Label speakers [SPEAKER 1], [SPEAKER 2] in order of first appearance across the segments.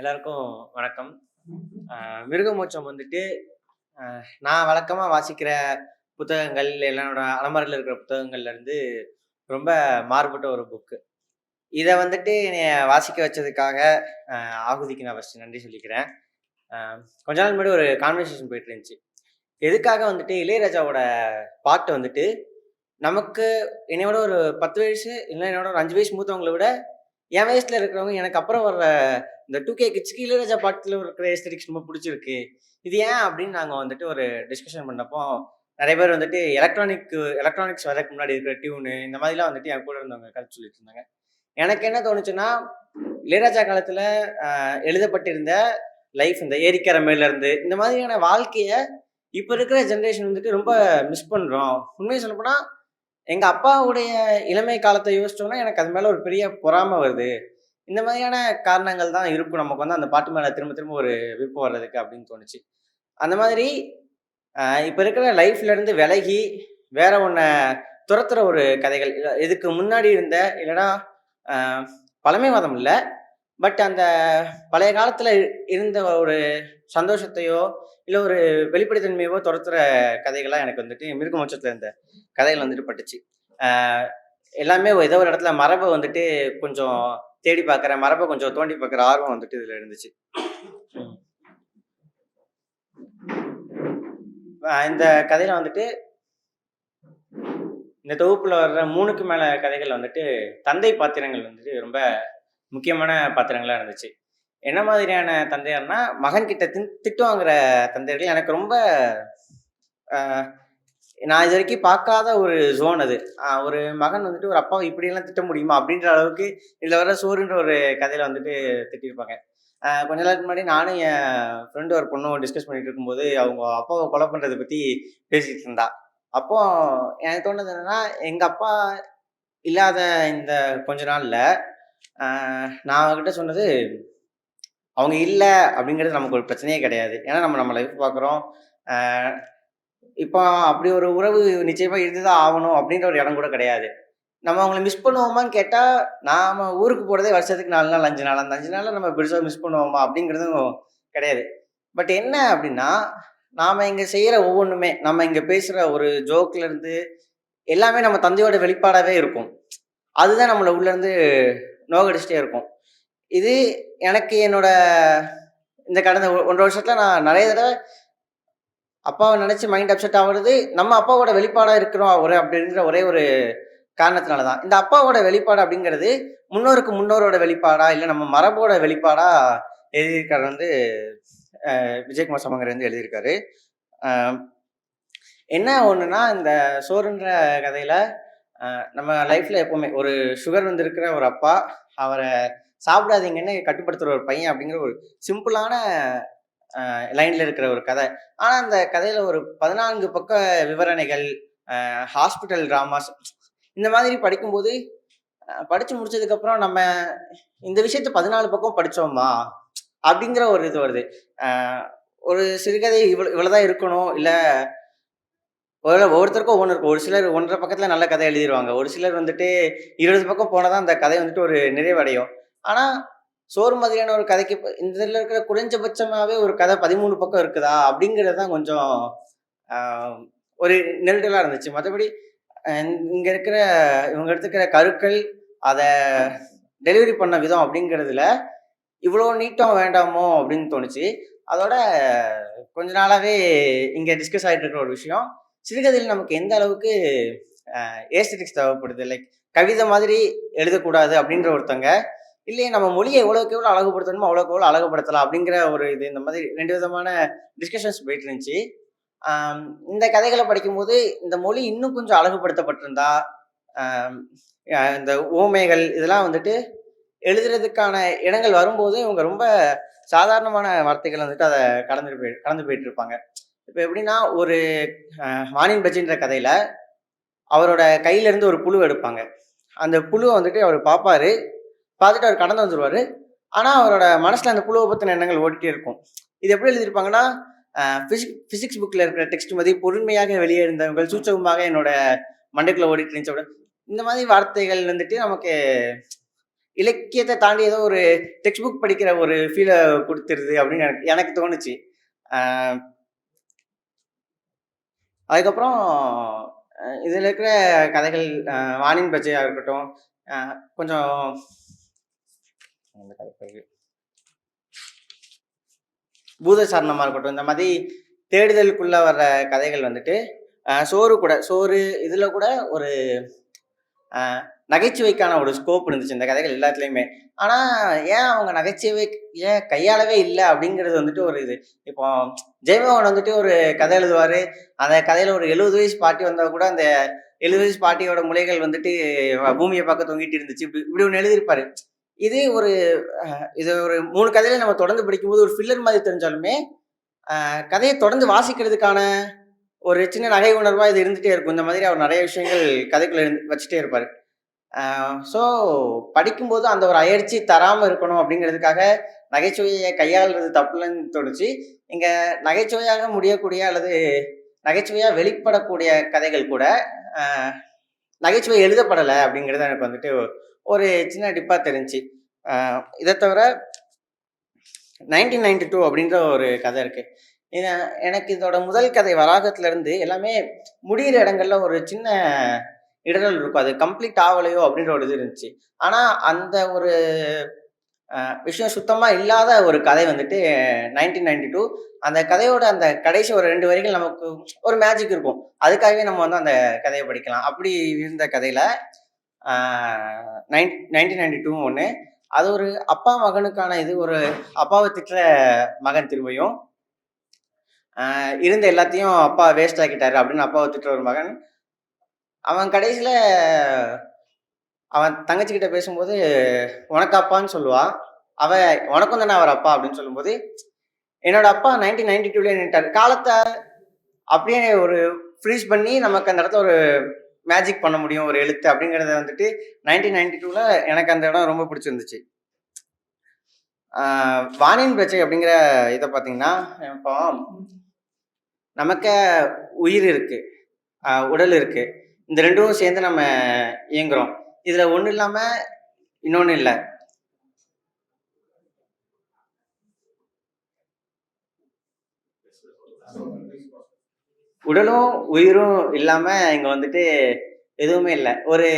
[SPEAKER 1] எல்லாருக்கும் வணக்கம். மிருகமோச்சம் வந்துட்டு, நான் வழக்கமாக வாசிக்கிற புத்தகங்கள், என்னோட அலமரில் இருக்கிற புத்தகங்கள்ல இருந்து ரொம்ப மாறுபட்ட ஒரு புக்கு. இதை வந்துட்டு என்னைய வாசிக்க வச்சதுக்காக, ஆகுதிக்கு நான் ஃபஸ்ட் நன்றி சொல்லிக்கிறேன். கொஞ்ச நாள் முன்னாடி ஒரு கான்வர்சேஷன் போயிட்டு இருந்துச்சு. எதுக்காக வந்துட்டு இளையராஜாவோட பாட்டு வந்துட்டு, நமக்கு என்னையோட ஒரு 10 வயசு, இல்லை என்னோட ஒரு அஞ்சு வயசு மூத்தவங்கள விட, என் வயசுல இருக்கிறவங்க எனக்கு அப்புறம் வர்ற இந்த டூ கே கிட்ஸ்க்கு இளையராஜா பாட்டில் இருக்கிற எஸ்தெட்டிக்ஸ் ரொம்ப பிடிச்சிருக்கு இது ஏன் அப்படின்னு நாங்கள் வந்துட்டு ஒரு டிஸ்கஷன் பண்ணப்போ, நிறைய பேர் வந்துட்டு எலக்ட்ரானிக் எலக்ட்ரானிக்ஸ் வரக்கு முன்னாடி இருக்கிற டியூனு, இந்த மாதிரிலாம் வந்துட்டு என் கூட இருந்தவங்க கருத்து சொல்லிட்டு இருந்தாங்க. எனக்கு என்ன தோணுச்சுன்னா, இளையராஜா காலத்தில் எழுதப்பட்டிருந்த லைஃப் இந்த ஏரிக்கரை மேலேருந்து இந்த மாதிரியான வாழ்க்கையை இப்போ இருக்கிற ஜென்ரேஷன் வந்துட்டு ரொம்ப மிஸ் பண்ணுறோம் உண்மையை சொல்லப்போனால் எங்க அப்பாவுடைய இளமை காலத்தை யோசிச்சோம்னா, எனக்கு அது மேல ஒரு பெரிய பொறாம வருது. இந்த மாதிரியான காரணங்கள் தான் இருக்கும். நமக்கு வந்து அந்த பாட்டு மேல திரும்ப திரும்ப ஒரு விருப்பம் வர்றதுக்கு அப்படின்னு தோணுச்சு. அந்த மாதிரி இப்போ இப்ப இருக்கிற லைஃப்ல இருந்து விலகி, வேற ஒண்ண துரத்துற ஒரு கதைகள். இதுக்கு முன்னாடி இருந்த இல்லைன்னா பழமைவாதம் இல்லை பட் அந்த பழைய காலத்துல இருந்த ஒரு சந்தோஷத்தையோ, இல்லை ஒரு வெளிப்படைத்தன்மையவோ துரத்துற கதைகளா எனக்கு வந்துட்டு மிருகமோட்சத்துல இருந்த கதைகள் வந்துட்டு பட்டுச்சு. எல்லாமே ஏதோ ஒரு இடத்துல மரபை வந்துட்டு கொஞ்சம் தேடி பார்க்குற, மரபை கொஞ்சம் தோண்டி பார்க்குற ஆர்வம் வந்துட்டு இதில் இருந்துச்சு. இந்த கதையில வந்துட்டு இந்த தொகுப்புல வர்ற மூணுக்கு மேல கதைகள் வந்துட்டு, தந்தை பாத்திரங்கள் வந்துட்டு ரொம்ப முக்கியமான பாத்திரங்களா இருந்துச்சு. என்ன மாதிரியான தந்தையார்னா மகன் கிட்ட தின் திட்டு வாங்குற தந்தையர்கள் எனக்கு ரொம்ப நான் இது வரைக்கும் பார்க்காத ஒரு ஜோன் அது. ஒரு மகன் வந்துட்டு ஒரு அப்பாவை இப்படியெல்லாம் திட்ட முடியுமா? அப்படின்ற அளவுக்கு இதில் வர சோறுன்ற ஒரு கதையில வந்துட்டு திட்டிருப்பாங்க கொஞ்ச நாளுக்கு முன்னாடி நானும் என் ஃப்ரெண்டு ஒரு பொண்ணும் டிஸ்கஸ் பண்ணிட்டு இருக்கும்போது, அவங்க அப்பாவை கொலை பண்ணுறதை பற்றி பேசிகிட்டு இருந்தா. அப்போ எனக்கு தோணுனது என்னன்னா, எங்கள் அப்பா இல்லாத இந்த கொஞ்ச நாள்ல, நான் அவங்ககிட்ட சொன்னது, அவங்க இல்லை அப்படிங்கிறது நமக்கு ஒரு பிரச்சனையே கிடையாது. ஏன்னா நம்ம நம்ம லைஃப் பார்க்குறோம். இப்போ அப்படி ஒரு உறவு நிச்சயமா இருந்து தான் அப்படின்ற ஒரு இடம் கூட கிடையாது. நம்ம அவங்கள மிஸ் பண்ணுவோமான்னு கேட்டால் நாம் ஊருக்கு போகிறதே வருஷத்துக்கு நாலு நாள், அஞ்சு நாள். அந்த அஞ்சு நாளில் நம்ம பெருசாக மிஸ் பண்ணுவோமா? அப்படிங்கிறதும் கிடையாது. பட் என்ன அப்படின்னா, நாம் இங்கே செய்கிற ஒவ்வொன்றுமே நம்ம இங்கே பேசுகிற ஒரு ஜோக்லேருந்து எல்லாமே நம்ம தந்தையோட வெளிப்பாடாகவே இருக்கும். அதுதான் நம்மளை உள்ளேருந்து நோகடிச்சிட்டே இருக்கும். இது எனக்கு என்னோட இந்த கடந்த ஒன்றரை வருஷத்தில் நான் நிறைய தடவை அப்பாவை நினச்சி மைண்ட் அப்செட் ஆவுறது, நம்ம அப்பாவோட வெளிப்பாடாக இருக்கிறோம் ஒரு அப்படின்ற ஒரே ஒரு காரணத்தினால தான். இந்த அப்பாவோட வெளிப்பாடு அப்படிங்கிறது, முன்னோருக்கு முன்னோரோட வெளிப்பாடா, இல்லை நம்ம மரபோட வெளிப்பாடா எழுதியிருக்காரு வந்து விஜயகுமார் சமங்கர் வந்து எழுதியிருக்காரு. என்ன ஒன்றுனா இந்த சோறுன்ற கதையில் நம்ம லைஃப்பில் எப்போவுமே ஒரு சுகர் வந்திருக்கிற ஒரு அப்பா, அவரை சாப்பிடாதீங்கன்னு கட்டுப்படுத்துகிற ஒரு பையன் அப்படிங்கிற ஒரு சிம்பிளான லைன்ல இருக்கிற ஒரு கதை. ஆனா, அந்த கதையில ஒரு 14 பக்க விவரணைகள், ஹாஸ்பிட்டல் டிராமாஸ் இந்த மாதிரி படிக்கும்போது, படிச்சு முடிச்சதுக்கு முடிச்சதுக்கப்புறம் நம்ம இந்த விஷயத்த 14 பக்கம் படிச்சோமா? அப்படிங்கிற ஒரு இது வருது. ஒரு சிறுகதை இவ்வளோ இவ்வளோதான் இருக்கணும். இல்லை ஒரு ஒவ்வொருத்தருக்கும் ஒவ்வொன்று இருக்கும். ஒரு சிலர் ஒன்றரை பக்கத்தில் நல்ல கதை எழுதிருவாங்க. ஒரு சிலர் வந்துட்டு 20 பக்கம் போனால் தான் அந்த கதை வந்துட்டு ஒரு நிறைவடையும். ஆனால் சோறு மாதிரியான ஒரு கதைக்கு இந்த இதில் இருக்கிற குறைஞ்சபட்சமாகவே ஒரு கதை 13 பக்கம் இருக்குதா? அப்படிங்கிறது தான் கொஞ்சம் ஒரு நெருடலாக இருந்துச்சு. மற்றபடி இங்கே இருக்கிற இவங்க எடுத்துக்கிற கருக்கள், அதை டெலிவரி பண்ண விதம் அப்படிங்கிறதுல, இவ்வளோ நீட்டம் வேண்டாமோ அப்படின்னு தோணுச்சு. அதோட கொஞ்ச நாளாகவே இங்கே டிஸ்கஸ் ஆகிட்டு இருக்கிற ஒரு விஷயம், சிறுகதையில் நமக்கு எந்த அளவுக்கு ஏஸ்தட்டிக்ஸ் தேவைப்படுது. லைக் கவிதை மாதிரி எழுதக்கூடாது அப்படின்ற ஒருத்தங்க, இல்லையே நம்ம மொழியை எவ்வளோக்கு எவ்வளோ அழகுபடுத்தணுமோ, அவ்வளோக்கு எவ்வளோ அழகுபடுத்தலாம் அப்படிங்கிற ஒரு இது இந்த மாதிரி ரெண்டு விதமான டிஸ்கஷன்ஸ் போயிட்டு இருந்துச்சு. இந்த கதைகளை படிக்கும்போது, இந்த மொழி இன்னும் கொஞ்சம் அழகுபடுத்தப்பட்டிருந்தா, இந்த உவமைகள் இதெல்லாம் வந்துட்டு எழுதுறதுக்கான இடங்கள் வரும்போது, இவங்க ரொம்ப சாதாரணமான வார்த்தைகள் வந்துட்டு அதை கடந்துட்டு போய் கடந்து போயிட்டு இருப்பாங்க. இப்போ எப்படின்னா, ஒரு மானின் வாணின் பஜின்ற கதையில, அவரோட கையிலேருந்து ஒரு புழு எடுப்பாங்க. அந்த புழுவை வந்துட்டு அவர் பார்ப்பாரு பார்த்துட்டு அவர் கடந்து வந்துடுவார் ஆனால் அவரோட மனசில் அந்த புழுவ பற்றின எண்ணங்கள் ஓடிட்டே இருக்கும். இது எப்படி எழுதியிருப்பாங்கன்னா, அ ஃபிசிக்ஸ் புக்கில் இருக்கிற டெக்ஸ்ட் மாதிரி பொறுமையாக வெளியே இருந்தவங்கள் சூச்சகமாக என்னோட மண்டைக்குள்ளே ஓடிட்டு இருந்துச்சு. இந்த மாதிரி வார்த்தைகள் வந்துட்டு நமக்கு இலக்கியத்தை தாண்டி ஏதோ ஒரு டெக்ஸ்ட் புக் படிக்கிற ஒரு ஃபீலை கொடுத்துருது அப்படின்னு எனக்கு எனக்கு தோணுச்சு அதுக்கப்புறம் இதில் இருக்கிற கதைகள் வானின் வாணின் இருக்கட்டும் கொஞ்சம் இந்த கதை பேரு. பூத இருக்கட்டும் இந்த மாதிரி தேடுதலுக்குள்ள வர்ற கதைகள் வந்துட்டு சோறு கூட சோறு இதுல கூட ஒரு அஹ் நகைச்சுவைக்கான ஒரு ஸ்கோப் இருந்துச்சு இந்த கதைகள் எல்லாத்துலேயுமே. ஆனா ஏன் அவங்க நகைச்சுவை ஏன் கையாளவே இல்லை அப்படிங்கிறது வந்துட்டு ஒரு இது. இப்போ ஜெயமோகன் வந்துட்டு ஒரு கதை எழுதுவாரு. அந்த கதையில ஒரு எழுபது வயசு பாட்டி வந்தா கூட அந்த எழுபது வயசு பாட்டியோட முலைகள் வந்துட்டு பூமியை பார்க்க தொங்கிட்டு இருந்துச்சு. இப்படி இப்படி ஒன்று எழுதியிருப்பாரு. இது ஒரு இது ஒரு மூணு கதையில நம்ம தொடர்ந்து படிக்கும்போது ஒரு ஃபில்லர் மாதிரி தெரிஞ்சாலுமே கதையை தொடர்ந்து வாசிக்கிறதுக்கான ஒரு சின்ன நகை உணர்வாக இது இருந்துகிட்டே இருக்கும். இந்த மாதிரி அவர் நிறைய விஷயங்கள் கதைக்குள்ள வச்சுட்டே இருப்பார். ஸோ படிக்கும்போது அந்த ஒரு அயற்சி தராமல் இருக்கணும் அப்படிங்கிறதுக்காக நகைச்சுவையை கையாளுறது தப்புலன்னு தோணுச்சு. இங்கே நகைச்சுவையாக முடியக்கூடிய அல்லது நகைச்சுவையாக வெளிப்படக்கூடிய கதைகள் கூட நகைச்சுவை எழுதப்படலை அப்படிங்கிறது எனக்கு வந்துட்டு ஒரு சின்ன டிப்பாக தெரிஞ்சு. இதை தவிர நைன்டீன் நைன்டி டூ அப்படின்ற ஒரு கதை இருக்குது எனக்கு இதோட முதல் கதை வளாகத்துலேருந்து எல்லாமே முடிகிற இடங்கள்ல ஒரு சின்ன இடரல் இருக்கும். அது கம்ப்ளீட் ஆகலையோ அப்படின்ற ஒரு இது இருந்துச்சு. ஆனால் அந்த ஒரு விஷயம் சுத்தமாக இல்லாத ஒரு கதை வந்துட்டு நைன்டீன் நைன்டி டூ. அந்த கதையோட அந்த கடைசி ஒரு ரெண்டு வரிகள் நமக்கு ஒரு மேஜிக் இருக்கும். அதுக்காகவே நம்ம வந்து அந்த கதையை படிக்கலாம். அப்படி இருந்த கதையில் நைன் நைன்டீன் நைன்டி டூ ஒன்று அது ஒரு அப்பா மகனுக்கான இது ஒரு அப்பாவை திட்டுற மகன் திரும்பியும். இருந்த எல்லாத்தையும் அப்பா வேஸ்ட் ஆக்கிட்டாரு அப்படின்னு அப்பாவை திட்டுற ஒரு மகன். அவன் கடைசியில் அவன் தங்கச்சிக்கிட்ட பேசும்போது உனக்கு அப்பான்னு சொல்லுவா. அவ உனக்கும் தானே அவர் அப்பா? அப்படின்னு சொல்லும்போது என்னோட அப்பா நைன்டீன் நைன்டி டூல நின்ட்டார் காலத்தை அப்படியே ஒரு ஃப்ரீஸ் பண்ணி நமக்கு அந்த இடத்துல ஒரு மேஜிக் பண்ண முடியும் ஒரு எழுத்து அப்படிங்கிறத வந்துட்டு நைன்டீன் நைன்டி டூவில் எனக்கு அந்த இடம் ரொம்ப பிடிச்சிருந்துச்சு. வானின் பிரச்சை அப்படிங்கிற இதை பார்த்தீங்கன்னா இப்போ நமக்கு உயிர் இருக்கு உடல் இருக்கு. இந்த ரெண்டும் சேர்ந்து நம்ம இயங்குறோம். இதில் ஒன்றும் இல்லாமல் இன்னொன்று இல்லை. உடலும் உயிரும் இல்லாம இங்க வந்துட்டு எதுவுமே இல்லை. ஒரு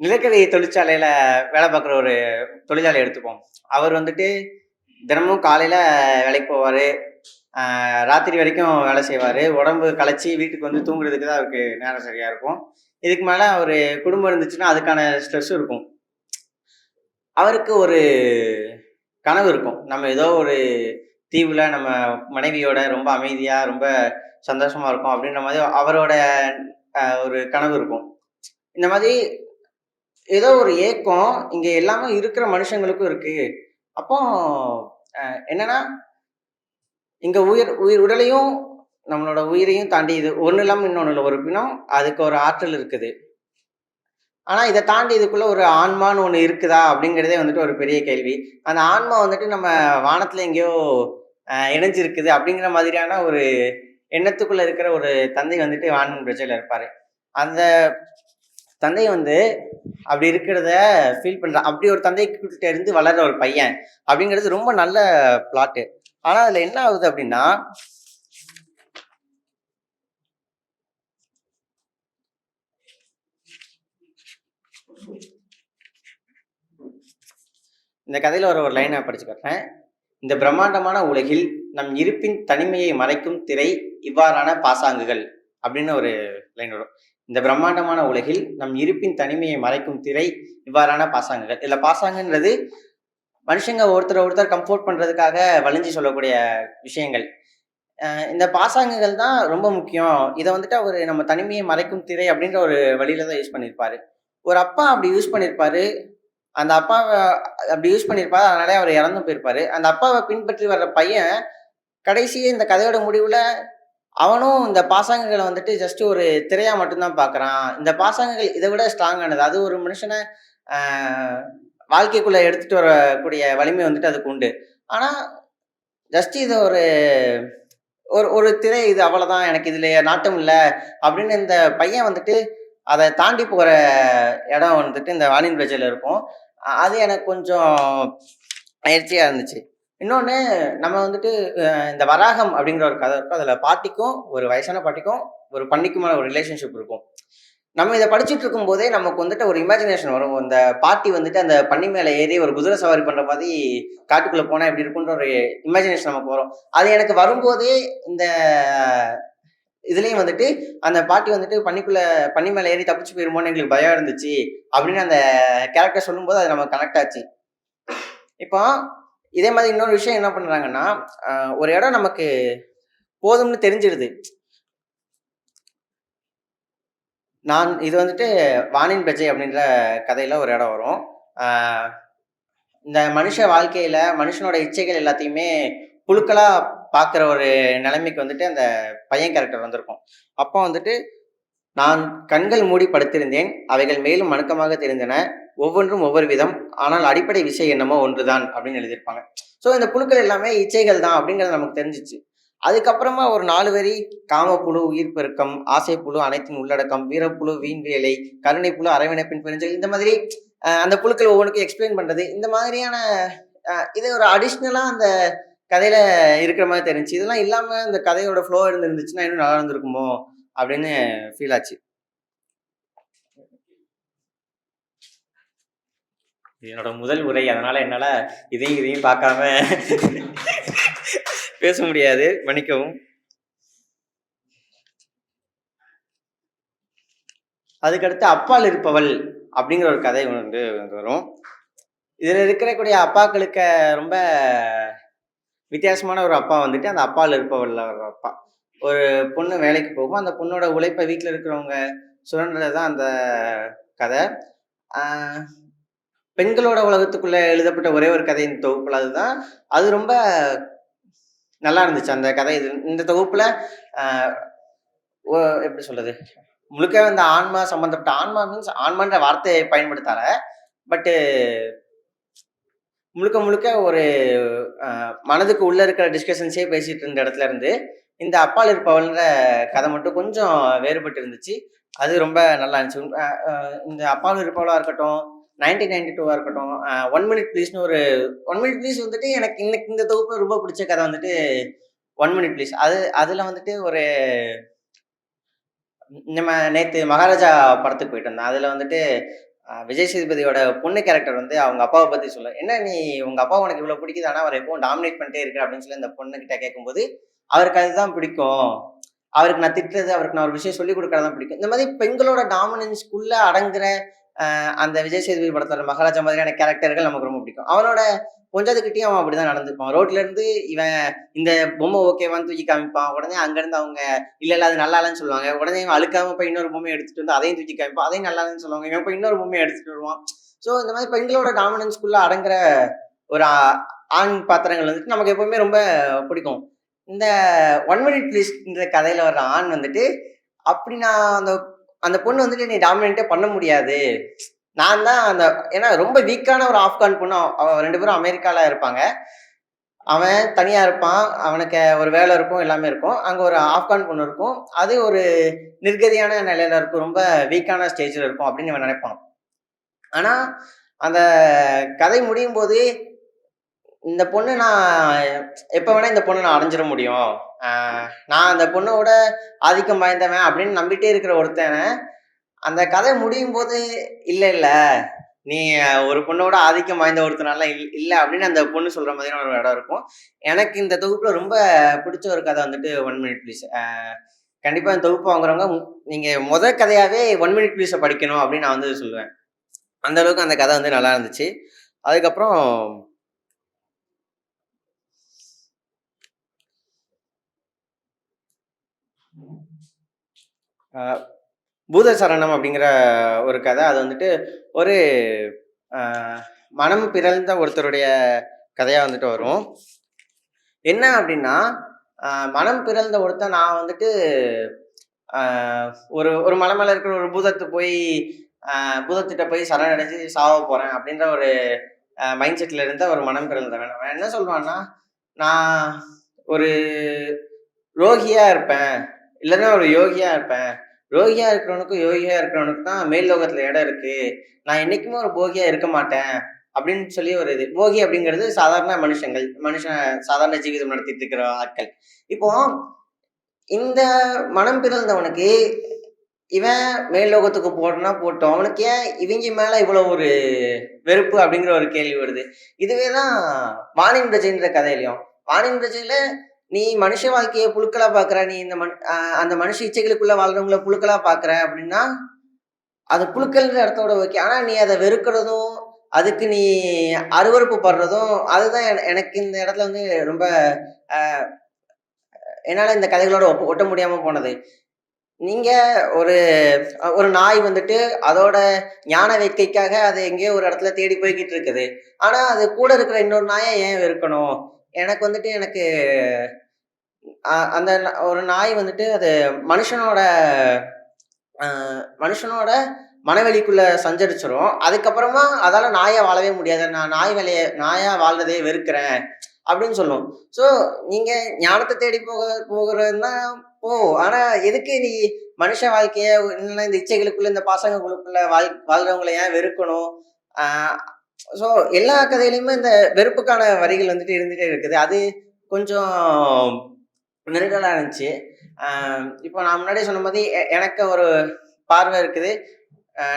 [SPEAKER 1] நிலக்கரி தொழிற்சாலையில வேலை பார்க்குற ஒரு தொழிலாளி எடுத்துப்போம். அவர் வந்துட்டு தினமும் காலையில வேலைக்கு போவார். ராத்திரி வரைக்கும் வேலை செய்வார். உடம்பு களைச்சி வீட்டுக்கு வந்து தூங்குறதுக்கு தான் அவருக்கு நேரம் சரியா இருக்கும். இதுக்கு மேல அவர் குடும்பம் இருந்துச்சுன்னா அதுக்கான ஸ்ட்ரெஸ்ஸும் இருக்கும். அவருக்கு ஒரு கனவு இருக்கும். நம்ம ஏதோ ஒரு தீவுல நம்ம மனைவியோட ரொம்ப அமைதியா ரொம்ப சந்தோஷமா இருக்கும் அப்படின்ற மாதிரி அவரோட ஒரு கனவு இருக்கும். இந்த மாதிரி ஏதோ ஒரு ஏக்கம் இங்க எல்லாமே இருக்கிற மனுஷங்களுக்கும் இருக்கு. அப்போ என்னன்னா இங்க உயிர் உயிர் உடலையும் நம்மளோட உயிரையும் தாண்டி இது ஒன்று இல்லாமல் இன்னொன்று இல்லை. ஒரு பிணம் அதுக்கு ஒரு ஆற்றல் இருக்குது. ஆனா இதை தாண்டி இதுக்குள்ள ஒரு ஆன்மான்னு ஒன்று இருக்குதா அப்படிங்கிறதே வந்துட்டு ஒரு பெரிய கேள்வி. அந்த ஆன்மா வந்துட்டு நம்ம வானத்துல எங்கேயோ இணைஞ்சிருக்குது அப்படிங்கிற மாதிரியான ஒரு எண்ணத்துக்குள்ள இருக்கிற ஒரு தந்தை வந்துட்டு வான் பிரச்சனையில் இருப்பாரு. அந்த தந்தை வந்து அப்படி இருக்கிறத ஃபீல் பண்ற அப்படி ஒரு தந்தை கிட்ட இருந்து வளர்ற ஒரு பையன் அப்படிங்கிறது ரொம்ப நல்ல பிளாட்டு ஆனா அதுல என்ன ஆகுது அப்படின்னா இந்த கதையில ஒரு ஒரு லைனை படிச்சு காட்டுறேன். இந்த பிரம்மாண்டமான உலகில் நம் இருப்பின் தனிமையை மறைக்கும் திரை இவ்வாறான பாசாங்குகள் அப்படின்னு ஒரு லைன் வரும். இந்த பிரம்மாண்டமான உலகில் நம் இருப்பின் தனிமையை மறைக்கும் திரை இவ்வாறான பாசாங்குகள். இதில் பாசாங்குன்றது மனுஷங்க ஒருத்தர் ஒருத்தர் கம்ஃபோர்ட் பண்ணுறதுக்காக வலிஞ்சு சொல்லக்கூடிய விஷயங்கள். இந்த பாசாங்குகள் தான் ரொம்ப முக்கியம். இதை வந்துட்டு அவர் நம்ம தனிமையை மறைக்கும் திரை அப்படின்ற ஒரு வழியில தான் யூஸ் பண்ணியிருப்பாரு ஒரு அப்பா அப்படி யூஸ் பண்ணியிருப்பாரு அந்த அப்பாவை அப்படி யூஸ் பண்ணியிருப்பாரு அதனாலே அவர் இறந்து போயிருப்பாரு. அந்த அப்பாவை பின்பற்றி வர்ற பையன் கடைசி இந்த கதையோட முடிவில் அவனும் இந்த பாசாங்கங்களை வந்துட்டு ஜஸ்ட் ஒரு திரையா மட்டும்தான் பார்க்குறான் இந்த பாசாங்கங்கள் இதை விட ஸ்ட்ராங்கானது அது ஒரு மனுஷனை வாழ்க்கைக்குள்ளே எடுத்துகிட்டு வரக்கூடிய வலிமை வந்துட்டு அதுக்கு உண்டு. ஆனால் ஜஸ்ட் இது ஒரு ஒரு ஒரு திரை இது அவ்வளோதான் எனக்கு இதில் நாட்டம் இல்லை அப்படின்னு இந்த பையன் வந்துட்டு அதை தாண்டி போகிற இடம் வந்துட்டு இந்த வாணின் பிரஜையில இருக்கும் அது எனக்கு கொஞ்சம் பயிற்சியாக இருந்துச்சு. இன்னொன்று நம்ம வந்துட்டு இந்த வராகம் அப்படிங்கிற ஒரு கதை இருக்கும். அதில் பாட்டிக்கும், ஒரு வயசான பாட்டிக்கும், ஒரு பன்னிக்குமான ஒரு ரிலேஷன்ஷிப் இருக்கும். நம்ம இதை படிச்சுட்டு இருக்கும்போதே நமக்கு வந்துட்டு ஒரு இமேஜினேஷன் வரும். இந்த பாட்டி வந்துட்டு அந்த பன்னி மேலே ஏறி ஒரு குதிரை சவாரி பண்ற மாதிரி காட்டுக்குள்ள போனா எப்படி இருக்குன்ற ஒரு இமேஜினேஷன் நமக்கு வரும். அது எனக்கு வரும்போதே இந்த இதுலயும் வந்துட்டு அந்த பாட்டி வந்துட்டு பண்ணிக்குள்ள பன்னி மேல ஏறி தப்பிச்சு போயிருமோன்னு எங்களுக்கு பயம் இருந்துச்சு. அப்படின்னு அந்த கேரக்டர் சொல்லும்போது அது நமக்கு கனெக்ட் ஆச்சு. இப்போ இதே மாதிரி இன்னொரு விஷயம் என்ன பண்றாங்கன்னா, ஒரு இடம் நமக்கு போதும்னு தெரிஞ்சிடுது நான் இது வந்துட்டு வாணின் பிரஜை அப்படின்ற கதையில ஒரு இடம் வரும். இந்த மனுஷ வாழ்க்கையில மனுஷனோட இச்சைகள் எல்லாத்தையுமே புழுக்களா பார்க்குற ஒரு நிலைமைக்கு வந்துட்டு அந்த பையன் கேரக்டர் வந்திருக்கும். அப்போ வந்துட்டு, "நான் கண்கள் மூடி படுத்திருந்தேன். அவைகள் மேலும் அணுக்கமாக தெரிந்தன. ஒவ்வொன்றும் ஒவ்வொரு விதம். ஆனால் அடிப்படை விஷயம் என்னமோ ஒன்றுதான்" அப்படின்னு எழுதியிருப்பாங்க. ஸோ இந்த புழுக்கள் எல்லாமே இச்சைகள் தான் அப்படிங்கிறது நமக்கு தெரிஞ்சிச்சு அதுக்கப்புறமா ஒரு நாலு வரி "காமப்புழு, உயிர் பெருக்கம், ஆசைப்புழு, அனைத்தின் உள்ளடக்கம், வீரப்புழு, வீண் வேலை, கருணைப்புழு, அரவணைப்பின் பெருஞ்செயல்" இந்த மாதிரி அந்த புழுக்கள் ஒவ்வொன்றுக்கும் எக்ஸ்பிளைன் பண்ணுறது இந்த மாதிரியான இது ஒரு அடிஷ்னலாக அந்த கதையில இருக்கிற மாதிரி தெரிஞ்சுச்சு. இதெல்லாம் இல்லாம இந்த கதையோட ஃப்ளோ இருந்துருந்துச்சுன்னா இன்னும் நல்லா இருந்திருக்குமோ அப்படின்னு ஃபீல் ஆச்சு. என்னோட முதல் உரை. அதனால என்னால இதையும் இதையும் பார்க்காம பேச முடியாது. மன்னிக்கவும். அதுக்கடுத்து "அப்பால் இருப்பவள்" அப்படிங்கிற ஒரு கதை வந்து வரும். இதுல இருக்கக்கூடிய அப்பாக்களுக்கு ரொம்ப வித்தியாசமான ஒரு அப்பா வந்துட்டு, அந்த அப்பாவில் இருப்பவர்ல ஒரு அப்பா. ஒரு பொண்ணு வேலைக்கு போகும். அந்த பொண்ணோட உழைப்ப வீட்டில் இருக்கிறவங்க சுரண்டது தான் அந்த கதை. பெண்களோட உலகத்துக்குள்ள எழுதப்பட்ட ஒரே ஒரு கதையின் தொகுப்புல அதுதான். அது ரொம்ப நல்லா இருந்துச்சு அந்த கதை. இது இந்த தொகுப்புல எப்படி சொல்றது? முழுக்க அந்த ஆன்மா சம்மந்தப்பட்ட ஆன்மா மீன்ஸ் ஆன்மான்ற வார்த்தையை பயன்படுத்தல. பட்டு முழுக்க முழுக்க ஒரு மனதுக்கு உள்ள இருக்கிற டிஸ்கஷன்ஸே பேசிட்டு இருந்த இடத்துல இருந்து, இந்த அப்பால் இருப்பவள்ன்ற கதை மட்டும் கொஞ்சம் வேறுபட்டு இருந்துச்சு. அது ரொம்ப நல்லா இருந்துச்சு. இந்த அப்பால் இருப்பவளா இருக்கட்டும், 1992வா இருக்கட்டும், ஒன் மினிட் ப்ளீஸ்னு ஒரு ஒன் மினிட் ப்ளீஸ் வந்துட்டு எனக்கு இன்னைக்கு இந்த தொகுப்பு ரொம்ப பிடிச்ச கதை வந்துட்டு ஒன் மினிட் ப்ளீஸ். அது அதுல வந்துட்டு ஒரு நம்ம நேத்து மகாராஜா படத்துக்கு போயிட்டு வந்தேன். அதுல வந்துட்டு விஜய் சேதுபதியோட பொண்ணு கேரக்டர் வந்து அவங்க அப்பாவை பத்தி சொல்லும். "என்ன நீ உங்க அப்பா உனக்கு இவ்வளோ பிடிக்குது. ஆனா அவர் எப்பவும் டாமினேட் பண்ணிட்டே இருக்க" அப்படின்னு சொல்லி அந்த பொண்ணுக்கிட்ட கேட்கும்போது, அவருக்கு அதுதான் பிடிக்கும். அவருக்கு நான் திட்டுறது, அவருக்கு நான் ஒரு விஷயம் சொல்லி கொடுக்கறதான் தான் பிடிக்கும். இந்த மாதிரி பெண்களோட டாமினன்ஸ்க்குள்ள அடங்குற அந்த விஜய் சேதுபதி படத்தோட மகாராஜா மாதிரியான கேரக்டர்கள் நமக்கு ரொம்ப பிடிக்கும். அவனோட கொஞ்சத்துக்கிட்டையும் அவன் அப்படிதான் நடந்துப்பான். ரோட்ல இருந்து இவன் இந்த பொம்மை ஓகேவான்னு தூக்கி காமிப்பான். உடனே அங்கேருந்து அவங்க இல்ல, இல்ல அது நல்லா இல்லைன்னு சொல்லுவாங்க. உடனே இவன் அழுக்காம போய் இன்னொரு பொம்மையை எடுத்துட்டு வந்து அதையும் தூக்கி காமிப்பான். அதையும் நல்லா இல்லைன்னு சொல்லுவாங்க. இவன் போய் இன்னொரு பொம்மையை எடுத்துட்டு வருவான். ஸோ இந்த மாதிரி பெண்களோட டாமினன்ஸ்குள்ள அடங்குற ஒரு ஆண் பாத்திரங்கள் வந்துட்டு நமக்கு எப்பவுமே ரொம்ப பிடிக்கும். இந்த ஒன் மினிட் ப்ளீஸ்ன்ற கதையில வர்ற ஆண் வந்துட்டு, அப்படி நான் அந்த அந்த பொண்ணு வந்துட்டு நீ டாமினேட்டே பண்ண முடியாது. நான் தான் அந்த ஏன்னா ரொம்ப வீக்கான ஒரு ஆப்கான் பொண்ணு. அவன் ரெண்டு பேரும் அமெரிக்கால இருப்பாங்க. அவன் தனியா இருப்பான். அவனுக்கு ஒரு வேலை இருக்கும், எல்லாமே இருக்கும். அங்க ஒரு ஆப்கான் பொண்ணு இருக்கும். அது ஒரு நிர்கதியான நிலையில இருக்கும். ரொம்ப வீக்கான ஸ்டேஜ்ல இருக்கும் அப்படின்னு இவன் நினைப்பான். ஆனா, அந்த கதை முடியும் போது இந்த பொண்ணு நான் எப்போ வேணா இந்த பொண்ணு நான் அடைஞ்சிட முடியும். நான் அந்த பொண்ணோட ஆதிக்கம் வாய்ந்தவன் அப்படின்னு நம்பிட்டே இருக்கிற ஒருத்தனை அந்த கதை முடியும் போது இல்லை இல்லை நீ ஒரு பொண்ணோட ஆதிக்கம் வாய்ந்த ஒருத்தனால இல் இல்லை அப்படின்னு அந்த பொண்ணு சொல்ற மாதிரியான ஒரு இடம் இருக்கும். எனக்கு இந்த தொகுப்புல ரொம்ப பிடிச்ச ஒரு கதை வந்துட்டு ஒன் மினிட் ப்ளீஸ். கண்டிப்பாக கண்டிப்பா இந்த தொகுப்பு வாங்குறவங்க நீங்கள் நீங்க கதையாகவே கதையாவே 1 மினிட் ப்ளீஸை படிக்கணும் அப்படின்னு நான் வந்து சொல்லுவேன். அந்த அளவுக்கு அந்த கதை வந்து நல்லா இருந்துச்சு. அதுக்கப்புறம் பூதசரணம் பூத சரணம் அப்படிங்கிற ஒரு கதை. அது வந்துட்டு ஒரு மனம் பிறழ்ந்த ஒருத்தருடைய கதையாக வந்துட்டு வரும். என்ன அப்படின்னா, மனம் பிறந்த ஒருத்தன் நான் வந்துட்டு ஒரு ஒரு மலை மேலே இருக்கிற ஒரு பூதத்து போய் பூதத்திட்ட போய் சரணடைஞ்சு சாவ போகிறேன் அப்படின்ற ஒரு மைண்ட் செட்டில் இருந்த ஒரு மனம் பிறந்தவன் அவன் என்ன சொல்வான்னா, "நான் ஒரு ரோகியாக இருப்பேன். இல்லைன்னா ஒரு யோகியா இருப்பேன். ரோகியா இருக்கிறவனுக்கும் யோகியா இருக்கிறவனுக்கு தான் மேல் லோகத்துல இடம் இருக்கு. நான் என்னைக்குமே ஒரு போகியா இருக்க மாட்டேன் அப்படின்னு சொல்லி ஒரு இது. போகி அப்படிங்கிறது சாதாரண மனுஷங்கள் மனுஷன் சாதாரண ஜீவிதம் நடத்திட்டு இருக்கிற ஆட்கள். இப்போ இந்த மனம் பிறந்தவனுக்கு இவன் மேல் லோகத்துக்கு போடுனா போட்டோம். அவனுக்கு ஏன் இவங்க மேல இவ்வளவு ஒரு வெறுப்பு அப்படிங்கிற ஒரு கேள்வி வருது. இதுவே தான் வாணின் பிரஜைன்ற கதையிலையும். வானின் பிரஜையில நீ மனுஷ வாழ்க்கையை புழுக்களா பாக்குற நீ இந்த மனு அந்த மனுஷ இச்சைகளுக்குள்ள வாழ்றவங்கள புழுக்களா பாக்குற அப்படின்னா அது புழுக்கள்ன்ற இடத்தோட ஓகே ஆனா நீ அதை வெறுக்கிறதும் அதுக்கு நீ அருவருப்பு படுறதும் அதுதான் எனக்கு இந்த இடத்துல வந்து ரொம்ப என்னால் என்னால இந்த கதைகளோட ஒப்ப ஒட்ட முடியாம போனது. நீங்க ஒரு ஒரு நாய் வந்துட்டு அதோட ஞான வேட்கைக்காக அது எங்கேயோ ஒரு இடத்துல தேடி போய்கிட்டு இருக்குது. ஆனா அது கூட இருக்கிற இன்னொரு நாயை ஏன் வெறுக்கணும்? எனக்கு வந்துட்டு எனக்கு அந்த ஒரு நாய் வந்துட்டு அது மனுஷனோட மனுஷனோட மனவெளிக்குள்ள சஞ்சரிச்சிரும். அதுக்கப்புறமா அதால நாயை வாழவே முடியாது. நான் நாய் வேலைய நாயா வாழ்றதே வெறுக்கிறேன் அப்படின்னு சொல்லுவோம் ஸோ நீங்க ஞானத்தை தேடி போக போகிறதுனா போ. ஆனா எதுக்கு நீ மனுஷ வாழ்க்கைய இந்த இச்சைகளுக்குள்ள இந்த பாசங்களுக்குள்ள வாழ் வாழ்றவங்களை ஏன் வெறுக்கணும்? ஸோ எல்லா கதையிலையுமே இந்த வெறுப்புக்கான வரிகள் வந்துட்டு இருந்துகிட்டே இருக்குது. அது கொஞ்சம் நெருடலாக இருந்துச்சு. இப்போ நான் முன்னாடியே சொன்ன மாதிரி எ- எனக்கு ஒரு பார்வை இருக்குது.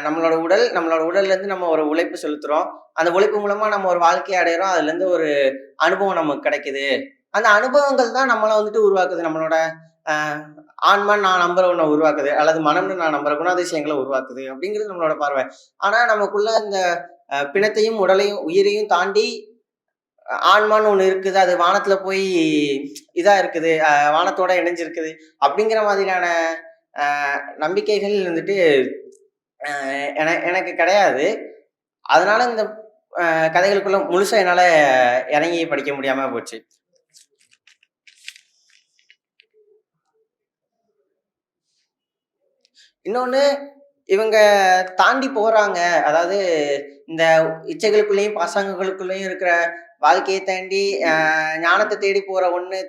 [SPEAKER 1] நம்மளோட உடல் நம்மளோட உடல்ல இருந்து நம்ம ஒரு உழைப்பு செலுத்துகிறோம் அந்த உழைப்பு மூலமாக நம்ம ஒரு வாழ்க்கையை அடையிறோம். அதுலேருந்து ஒரு அனுபவம் நமக்கு கிடைக்குது. அந்த அனுபவங்கள் தான் நம்மளை வந்துட்டு உருவாக்குது. நம்மளோட ஆன்மான் நான் நம்புற ஒன்றை உருவாக்குது. அல்லது மனம்னு நான் நம்புற குணாதிசயங்களை உருவாக்குது. அப்படிங்கிறது நம்மளோட பார்வை. ஆனால் நமக்குள்ள இந்த பிணத்தையும் உடலையும் உயிரையும் தாண்டி ஆன்மான்னு ஒன்று இருக்குது. அது வானத்தில் போய் இதாக இருக்குது. வானத்தோட இணைஞ்சிருக்குது. அப்படிங்கிற மாதிரியான நம்பிக்கைகள் வந்துட்டு என- எனக்கு கிடையாது. அதனால இந்த கதைகளுக்குள்ள முழுசாக என்னால் இறங்கி படிக்க முடியாமல் போச்சு. இன்னொன்று இவங்க தாண்டி போகிறாங்க அதாவது இந்த இச்சைகளுக்குள்ளேயும் பாசாங்கங்களுக்குள்ளேயும் இருக்கிற வாழ்க்கையை தாண்டி ஞானத்தை தேடி போற ஒண்ணு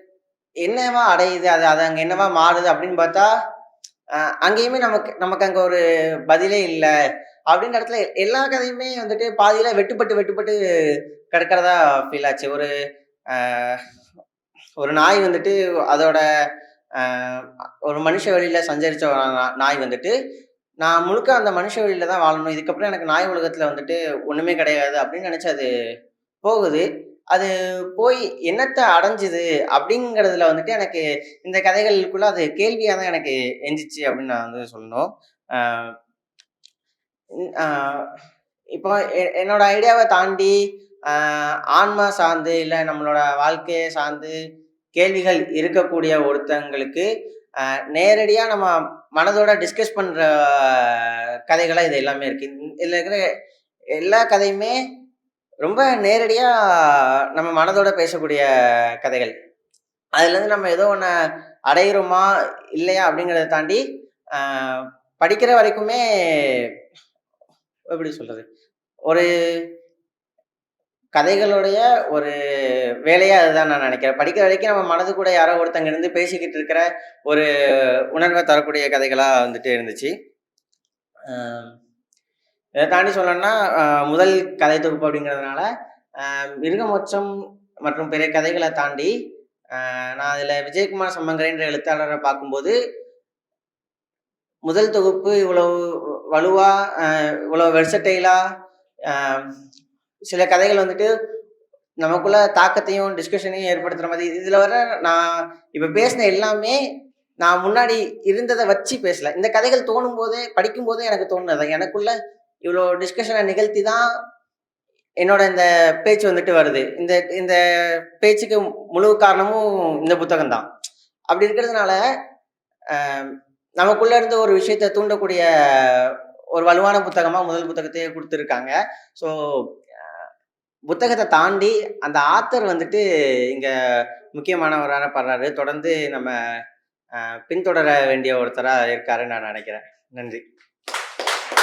[SPEAKER 1] என்னவா அடையுது அது அது அங்க என்னவா மாறுது அப்படின்னு பார்த்தா அங்கேயுமே நமக்கு நமக்கு அங்க ஒரு பதிலே இல்லை. அப்படின்ற இடத்துல எல்லா கதையுமே வந்துட்டு பாதியில வெட்டுப்பட்டு வெட்டுப்பட்டு கிடக்கிறதா ஃபீல் ஆச்சு. ஒரு ஒரு நாய் வந்துட்டு அதோட ஒரு மனுஷ வழியில சஞ்சரிச்ச நா- நாய் வந்துட்டு நான் முழுக்க அந்த மனுஷ வழியில தான் வாழணும். இதுக்கப்புறம் எனக்கு நாய் உலகத்துல வந்துட்டு ஒண்ணுமே கிடையாது அப்படின்னு நினைச்சு அது போகுது. அது போய் என்னத்தை அடைஞ்சுது அப்படிங்கிறதுல வந்துட்டு எனக்கு இந்த கதைகளுக்குள்ள அது கேள்வியாக தான் எனக்கு எஞ்சிச்சு அப்படின்னு நான் வந்து சொல்லணும். இப்போ என்னோட ஐடியாவை தாண்டி ஆன்மா சார்ந்து இல்லை நம்மளோட வாழ்க்கையை சார்ந்து கேள்விகள் இருக்கக்கூடிய ஒருத்தங்களுக்கு நேரடியாக நம்ம மனதோட டிஸ்கஸ் பண்ணுற கதைகளாக இது எல்லாமே இருக்கு. இதில் இருக்கிற எல்லா கதையுமே ரொம்ப நேரடியாக நம்ம மனதோட பேசக்கூடிய கதைகள். அதுலேருந்து நம்ம ஏதோ ஒன்று அடையிறோமா இல்லையா அப்படிங்கிறத தாண்டி படிக்கிற வரைக்குமே எப்படி சொல்கிறது ஒரு கதைகளுடைய ஒரு வேலையா அதுதான் நான் நினைக்கிறேன். படிக்கிற வரைக்கும் நம்ம மனது கூட யாரோ ஒருத்தங்க இருந்து பேசிக்கிட்டு இருக்கிற ஒரு உணர்வை தரக்கூடிய கதைகளா வந்துட்டு இருந்துச்சு. இதை தாண்டி சொல்லணும்னா முதல் கதை தொகுப்பு அப்படிங்கிறதுனால மிருகமொச்சம் மற்றும் பிற கதைகளை தாண்டி நான் அதில் விஜயகுமார் சம்மங்கரைன்ற எழுத்தாளரை பார்க்கும்போது முதல் தொகுப்பு இவ்வளவு வலுவாக இவ்வளோ வெர்சட்டைலாக சில கதைகள் வந்துட்டு நமக்குள்ள தாக்கத்தையும் டிஸ்கஷனையும் ஏற்படுத்துற மாதிரி. இதுல வர நான் இப்ப பேசின எல்லாமே நான் முன்னாடி இருந்ததை வச்சு பேசல. இந்த கதைகள் தோணும் போதே படிக்கும் போதே எனக்கு தோணுது எனக்குள்ள இவ்வளோ டிஸ்கஷனை நிகழ்த்தி தான் என்னோட இந்த பேச்சு வந்துட்டு வருது. இந்த இந்த பேச்சுக்கு முழு காரணமும் இந்த புத்தகம் தான் அப்படி இருக்கிறதுனால நமக்குள்ள இருந்து ஒரு விஷயத்தை தூண்டக்கூடிய ஒரு வலுவான புத்தகமா முதல் புத்தகத்தையே கொடுத்துருக்காங்க. ஸோ புத்தகத்தை தாண்டி அந்த ஆத்தர் வந்துட்டு இங்க முக்கியமானவரான படுறாரு தொடர்ந்து நம்ம பின்தொடர வேண்டிய ஒருத்தராக இருக்காருன்னு நான் நினைக்கிறேன். நன்றி.